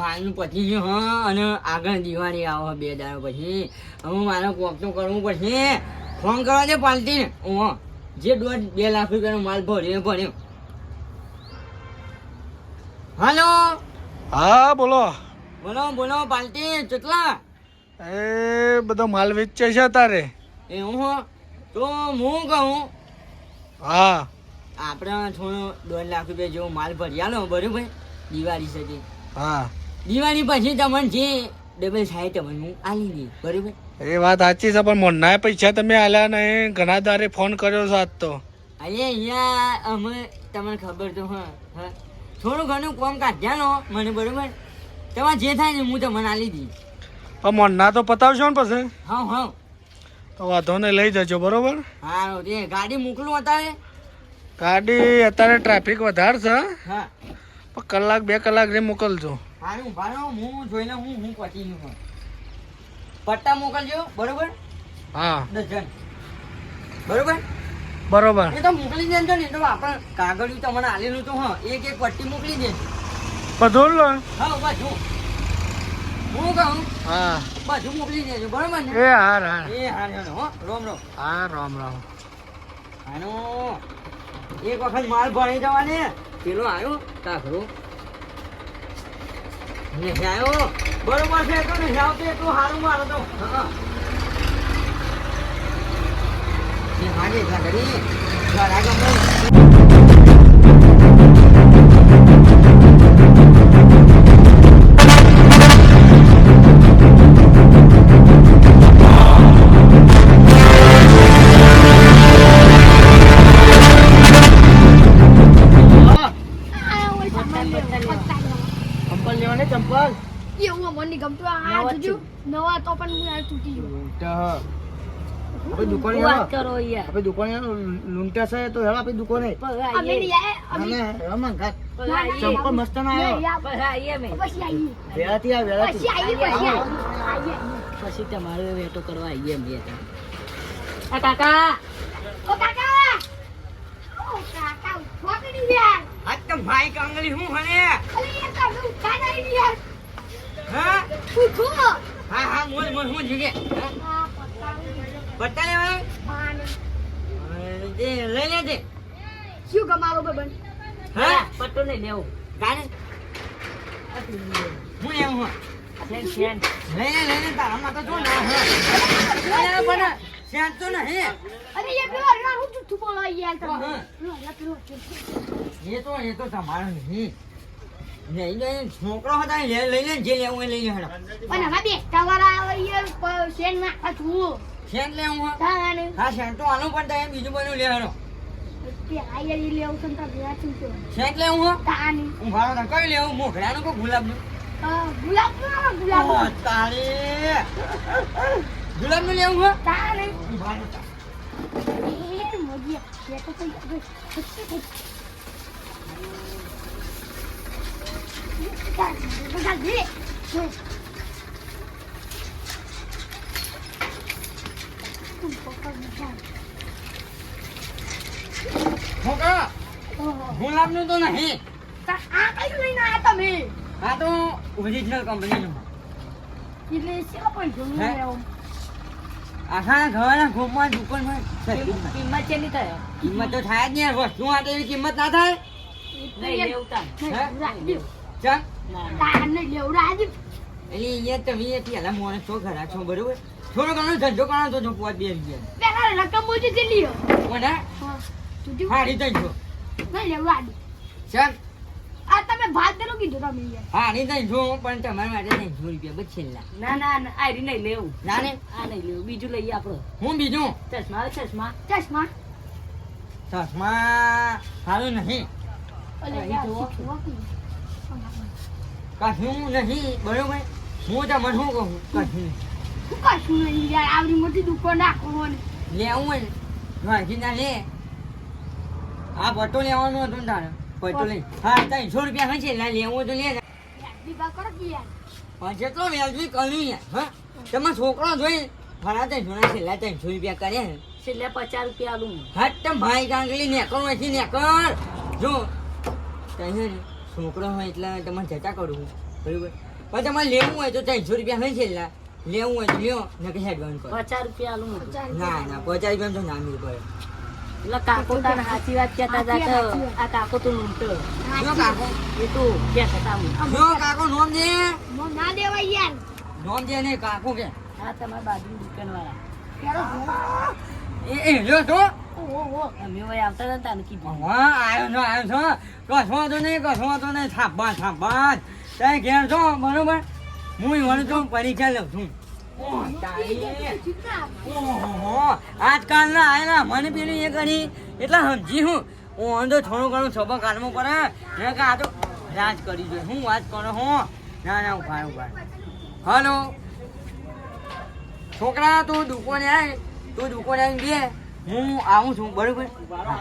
માલનું પતી છે હા અને આગળ દિવાળી આવો બે દાડો પછી. હવે મારે કોક તો કરવું પડશે. ફોન કરવા દે પાલટીને. હું જે દોઢ બે લાખ રૂપિયાનો માલ ભર્યો ભર્યો. હાલો? હા બોલો. બોલો બોલો પાલટી કેટલા? એ બધો માલ વેચે છે તારે એ હું તો હું કહું? હા. આપણે થોડો દોઢ લાખ રૂપિયા જેવો માલ ભર્યા આલો બરોબર? દિવાળી સુધી હા. દિવાળી પછી તમને જે ડબલ થાય તમને હું આલી દઈ બરોબર? એ વાત સાચી છે પણ મોરના પૈસા તમે આલ્યા નહીં ઘણા દારે ફોન કર્યો છે આજ તો. અરે અહીંયા અમે તમને ખબર તો હા હા. થોડું ઘણું કોમ કાઢ્યાનો મને બરોબર? તમારે જે થાય ને હું તમને આલી દઈ પણ મોન્ના તો પતાવશો ને પછી? હા હા તો વાંધો ને લઈ જજો બરોબર? હા તે ગાડી મોકલું અત્યારે? ગાડી અત્યારે ટ્રાફિક વધારે છે હા. પણ કલાક બે કલાક રે મોકલજો. હારું ભાડો હું જોઈને હું હું પતી ગયું પટ્ટા મોકલજો બરોબર? હા. ડઝન. બરોબર? બરોબર. એ તો મોકલી દેજો ને તો આપણે કાગળિયું તમને આલેલું તો હા એક એક પટ્ટી મોકલી દેજો. બધું લો. હા બધું. હું કહું? હા. બધું મોકલી દેજો બરોબર ને? એ હાર હાર. એ હા હા હો રોમ રોમ. હા રોમ રામ. આનો. એક વખત માલ ભણી જવાને પેલો આવ્યો કાકરો ને આવ્યો બરોબર છે, તો ને આવતો એટલું સારું મારો તો. હા. હાજે ઘડી. ઘરા ગમે તો પણ હું આ તૂટી ગયો. આપણે દુકાને હેલો આપણે દુકાને લૂંટા છે તો હેલો આપણે દુકાને. અમે અમે અમે રમણ ઘાટ. ચંપલ મસ્ત ના આવ્યો. મે પછી આવીએ વેરાથી આ વેરાથી પછી આવીએ પછી આવીએ પછી તમારે વેટો કરવા આઈએ મે આ કાકા. ઓ કાકા! ઓ કાકા ફોકડી યાર આ તો ભાઈ કાંગલી હું હણે? અરે યાર કાકા ઉઠા નહીં યાર. હા? ઉઠો. હા હા મોલ મોલ હું જીગે. પાને તે લઈ લેજે. શું કમારો બબન હા? પટ્ટો નહીં લેવું. ગાને. હું લેવું હું લઈને લઈને તારામાં તો જો ના તો નહીં અરે યાર પેલો હું જુઠ્ઠું બોલો યાર તમે. એ તો એ તો તમારો નહીં. છોકરો હતા લઈ લે જે લેવું લઈ લે પણ હવે બે તમારા શેન નાખવા છું શેન લેવું હા? હા શેન તો આનું પણ થાય બીજું બધું લે તાર તો શેન લેવું હા? ભાડો કઈ લેવું? મોઘડાનું કે ગુલાબનું? ગુલાબનું તારે. લેવું હા? તાને છોકરા તો નહીં. આ કઈ લઈને આયા તમે આ તો ઓરિજિનલ કંપનીનું એટલે શેના પણ જોવું આખા ઘરના ઘૂમમાં દુકાનમાં કિંમત કેટલી થાય. કિંમત તો થાય જ નહીં વસ્તુ માટે એવી કિંમત ના થાય. નહીં લેવું તાન. હે? રાજી ચાલ ના, ના. તાને લેવું રાજી એટલે અહીંયા તમે પેલા મોણે છો ઘરા છો બરોબર? થોડો ઘણો ધંધો કરો તો જો પોત બે રૂપિયા પેલા રકમ કોને? નહીં લેવું રાજી ચાલ. આ તમે ભાત દેલો કીધું તમે યાર હાડી ત્રણસો પણ તમારા માટે ત્રણસો રૂપિયા બસ છેલ્લા. ના ના ના, આયરી નહીં લેવું. ના ને? આ નહીં લેવું. બીજું લઈએ આપણો હું બીજું? ચશ્મા ચશ્મા. ચશ્મા. ચશ્મા સારું નહીં. યાર. કશું નહીં બરોબર? હું તમને શું કહું? કશું કશું નહીં યાર આવડી મોટી દુકાન રાખો લેવું વાંચી ના લે. આ પટ્ટો લેવાનો હતો તારે? પટ્ટો લઈ. હા ત્રણસો રૂપિયા હશે. એટલે લેવો તો લે કરો પણ જેટલો વ્યાજબી કર્યું યાર હા. છોકરો જોઈ ફરા ત્રણસો ના છેલ્લા ત્રણસો રૂપિયા કર્યા ને છેલ્લે પચાસ રૂપિયા આલું. હટ તમ ભાઈ કાંગલી નેકર નેકર જો તને છોકરો હોય એટલે તમારે જતા કરું બરોબર? પણ તમારે લેવું હોય તો ત્રણસો રૂપિયા હોય છેલ્લા. લેવું હોય તો લ્યો ને કઈ એડવાન્સ કરો. પચાસ રૂપિયા આલું ના ના પચાસ રૂપિયા તો ના મિલ પડે. એટલે કાકો તાર સાચી વાત કહેતા હતા આ કાકો તો લૂંટો કાકો. એ તો કે હતા જો કાકો નોમ દે. ના યાર. નોમ દે ને કાકો કે. હા તમારા બાજુ દુકાન વાળા એ એ લ્યો તો. પરીક્ષા લઉં છું આજકાલના આયેલા મને પેલી એ કરી એટલે સમજી હું હું તો થોડું ઘણું સબક કાઢવું પડે ને કે આ તો રાજ કરી જોઈએ હું વાત કરો હું ના ના ઊભા ઊભા. હલો. છોકરા, તું દુકાને આય, તું દુકાને આવીને બે હું આવું છું, બરોબર?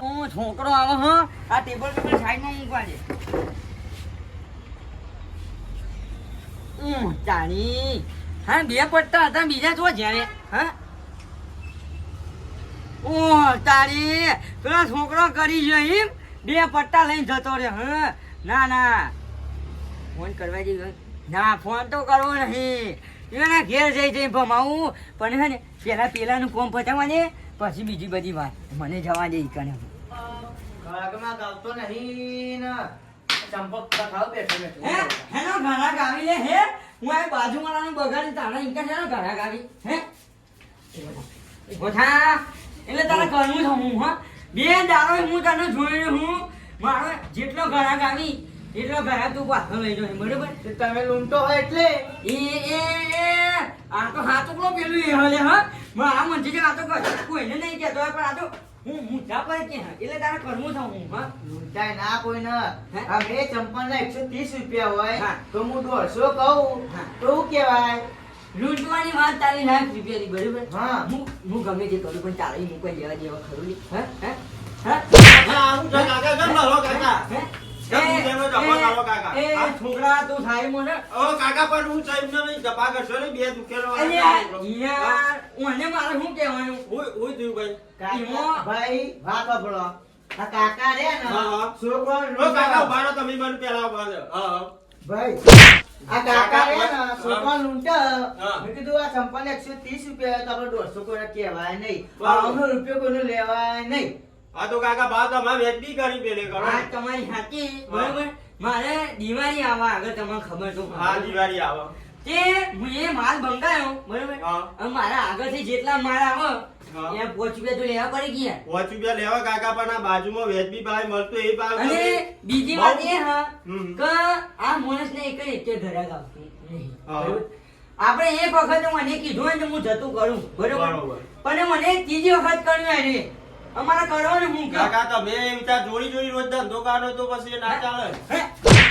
હું છોકરો આવો, હ? આ ટેબલ પેપર સાઈડમાં મૂકવા છે તારી હા, બે પટ્ટા હતા, બીજા છો જ્યારે, હા? ઓ તારી પેલો છોકરો કરી ગયો બે પટ્ટા લઈને જતો રે હા? ના ના. ફોન કરવા જઈ ના, ફોન તો કરવો નહીં. એના ઘેર જઈ જઈ ભમાવું. પણ હે ને, પેલા, પેલાનું કોમ પતાવવા દે. પછી બીજી બધી વાત. મને જવા દે ઈ કને ખોરાકમાં ગાવતો નહીં ને. ચંપક ખાવ બેઠો હે? હેનો ઘણા ગાવી લે હે? હું આ બાજુવાળાનું બગાડી તારા ઇન્કા હેનો ઘણા ગાવી. હે? ગોઠા એટલે તારે ઘરનું છે હું હા. બે દાડો હું તને જોઈ હું. મારો જેટલો ઘણા ગાવી એટલો ઘણા તું પાછો લઈ જશે બરોબર? તમે લૂંટો હોય એટલે. એ એ આ તો હાથુકલો પેલું એ હલે હા. મારા મનથી જે આ તો કોઈને નહીં કહેતો પણ આ તો હું મૂઠા પર કે એટલે તારે કરવું છે હું હા? લૂંટાય ના કોઈ ન આ બે ચંપલ ના એકસો ત્રીસ રૂપિયા હોય તો હું દોઢસો કહું. હા. તો શું કહેવાય? લૂંટવાની વાત તારી લાખ રૂપિયાની બરોબર? હા. હું હું ગમે તે કરું પણ તારે હું કોઈ લેવા જેવા ખરું નહીં હા? હા? હા? હે? કરો કાકા? છોકરા તું થાય મને કાકા પણ હું સાહેબ ને જપા કરશો ને બે દુકેલો યાર મને મારે શું કહેવાનું? હું થયું ભાઈ? ભાઈ વાત સાંભળો. આ કાકા રે ને હા, હા. છોકરો ઓ કાકા ઊભા તમે મને પેલા ઊભા રહો. હા, હા. ભાઈ આ કાકા રે ને છોકરો લૂંટે. મેં કીધું આ એકસો ત્રીસ રૂપિયા તો આપણે દોઢસો કોઈ કહેવાય નહીં. બરાબર. આવનો રૂપિયો કોઈને લેવાય નહીં. આ તો કાકા ભાવ તમારે વેચી કરી પેલે કરો. આ તમારી સાચી બરોબર? મારે દિવાળી આવા આગળ તમને ખબર તો હા દિવાળી આવે. તે હું એ માલ બંગાયો બરોબર? મારા આગળથી જેટલા માલ આવે ત્યાં પોચ રૂપિયા તો લેવા પડી ગયા. પોચ રૂપિયા લેવા કાકા પણ આ બાજુમાં વેજબી ભાઈ મળતો એ ભાવ અને બીજી વાત એ હા કે આ માણસને એક જ એક ઘરાક આવતું? આપણે એક વખત મને કીધું હોય ને હું જતું કરું. બરોબર? બરોબર. પણ મને ત્રીજી વખત કર્યું એને. અમારે કરવાનું હું કાકા તમે વિચાર જોડી જોડી રોજ ધંધો કાઢો તો પછી ના ચાલે. હે?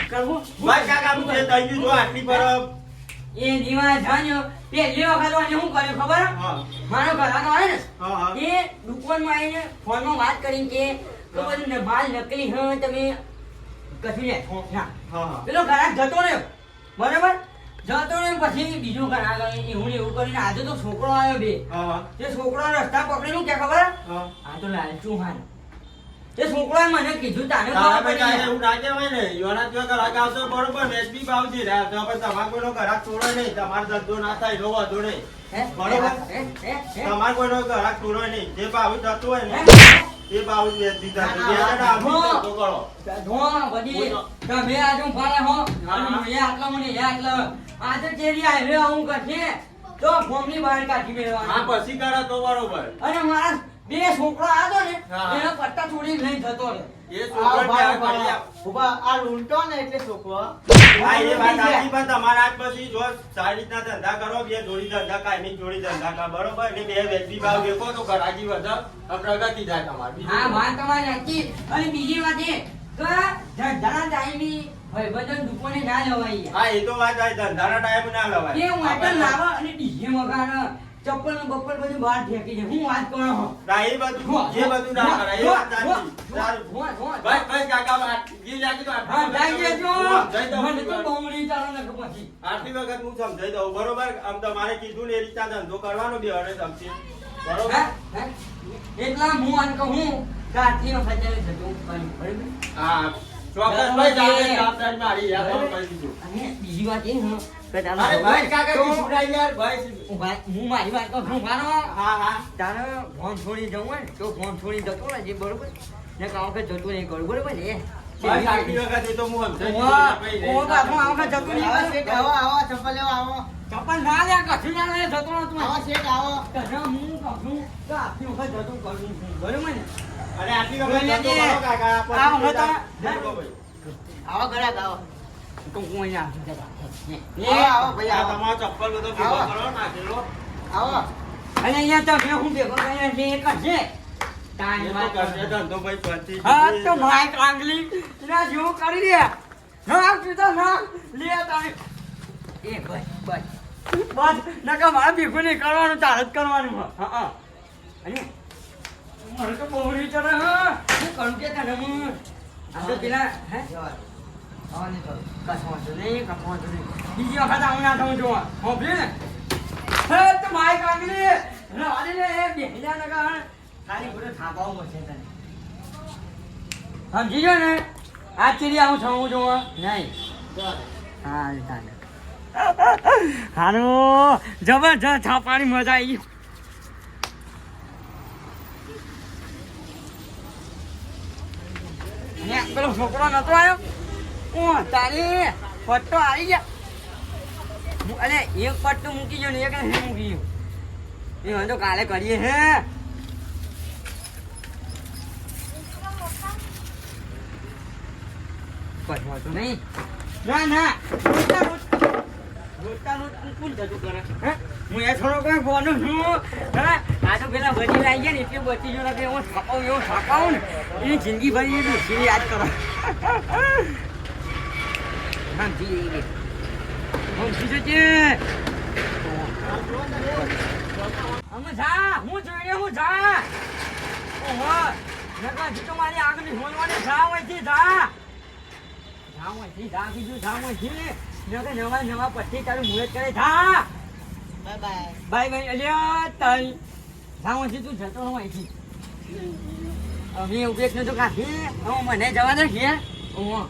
કરવું ભાઈ કાકા હું જે થઈ જો આટલી બરફ એ જીવા જાણ્યો પહેલી વખત મને શું કર્યું ખબર? હા. મારો ઘરાક આવે ને? હા હા. એ દુકાનમાં આવીને ફોનમાં વાત કરીને કે તો બધું ને માલ નકલી હ તમે કશું લે. હા હા. પેલો ઘરાક જતો રહ્યો. બરાબર? જતો રહ્યો પછી બીજો ઘરાક આવે એવું એવું કરીને આજે તો છોકરો આવ્યો બે. હા. હા તે છોકરો રસ્તા પકડીને શું કે ખબર? આ તો લાલચું હાન તે છોકરાએ મને કીધું તારા એવું ના કહેવાય ને યોના ત્યાં ગ્રાહક આવતો બરોબર વેચબી ભાવથી રહ્યા તો પણ તમારે કોઈનો તોડે નહીં તમારો ધંધો ના થાય એનો વાંધો નહીં? બરોબર. તમારે કોઈનો ગ્રાહક તોડે નહીં જે ભાવ થતું હોય ને એ બે. જણા આવું હા. કરો ધો બધી. તમે આજે હું ફાળે હો. અને આટલા મને એ આટલા આજે ચેરી હાઈવે આવું કરશે તો ફોર્મની બહાર કાઢી હા પછી કરે તો બરોબર. અને મારા બે છોકરો આવ્યો ને એનો પટ્ટા છોડી લઈને જતો રહે એ છોકરો ત્યાં કરી આપ. ઊભા. આ લૂંટો ને એટલે છોકરો. હા, એ વાત સાચી પણ તમારે આજ પછી જો સારી રીતના ધંધા કરો બે જોડી ધંધા કાયમી જોડી ધંધા કરો બરોબર? એટલે બે વેચી ભાવ વેચો તો ઘરાકી વધે પ્રગતિ થાય તમારી. બીજું હા વાત તમારી સાચી. અને બીજી વાત એ કે ધંધાના ટાઈમે ભાઈબંધોની દુકાને ના લવાય. હા એ તો વાત થાય ધંધાના ટાઈમ ના લવાય. વાટણ લાવો અને ડીજે વગાડો. ચપ્પલ ને બપ્પલ બધું બહાર ફેંકી છે. હું વાત કરો હો એ બધું જે બધું ના કરાય એ વાત સાચી. ભાઈ બસ કાકા જે લાગી તો હા જાય હું મને તો છું. બમણી ચાલો ને પછી આટલી વખત હું સમજાઈ દઉં. બરોબર? આમ તમારે કીધું ને એ રીતના ધંધો કરવાનો બે હવે સમજી બરોબર? એટલા હું આને કહું કે આટલી વખત જયારે જતું હા ચોક્કસ. ભાઈ જાતે જવાબદારી મારી યાદ કરી દીધું. અને બીજી વાત એ ને ભાઈ ભાઈ હું ફોન છોડી જવું હોય તો ફોન છોડી જતો રહેજે બરોબર? ને કામ કે જતું નહીં કરું બરોબર ને તો ચપ્પલ ના લે કશું ના લે જતો નહોતું આવો શેઠ, આવો. હું તો આટલી વખત જતું કરું બરોબર ને? અને આટલી વખત જતો કાકા. આવો આવો. તો હું. તમારો ચપ્પલ બધો કરો નાખેલો આવો. અને અહીંયા તો મેં હું ભેગો કર્યા છે એક જ જેવું કરી દે ના તારી એ ભાઈ બસ બસ નકા મારે ભેગું નહીં કરવાનું તારે જ કરવાનું હા હા અને મારે તો બહુ રીતે હા હું કરું કે તને હું પેલા, હે બીજી વખત ના થવું જોવા હોભળી ને હે ને એ ગયો ને થવું જોવા નહીં હા હારું જબરજસ્ત છાપાની મજા આવી પેલો છોકરો નતો આવ્યો? ઓ તારે? પટ્ટો આવી ગયા. અરે, એક પટ્ટો મૂકી ગયો ને એક નહીં મૂકી ગયો એ વાંધો કાલે કરીએ, હે? કશું વાંધો નહીં. ના ના. રોજના રોજ તું કોણ જતું કરે? હે? હું એ થોડો કઈ બોલું છું? હા? આ તો પેલા બચી લાગી ગયા ને, એટલે બચી ગયો કે હું છાપાવું એવું ને. એની જિંદગી ભરી એ યાદ કરો. જઈએ સમજી જજે અમે જા હું જોઈને હું જા ઓહો નકા તો મારી આગળની હોલવાની જા હોયથી જા જા હોયથી જા બીજું જા હોયથી નકા નવા નવા પછી તારું મુહૂર્ત કરે જા બાય bye. બાય બાય અલ્યા તઈ જા હોયથી તું જતો હોયથી અમે ઉપેક્ષ નતો કાઢી હવે મને જવા દે ઘેર ઓહો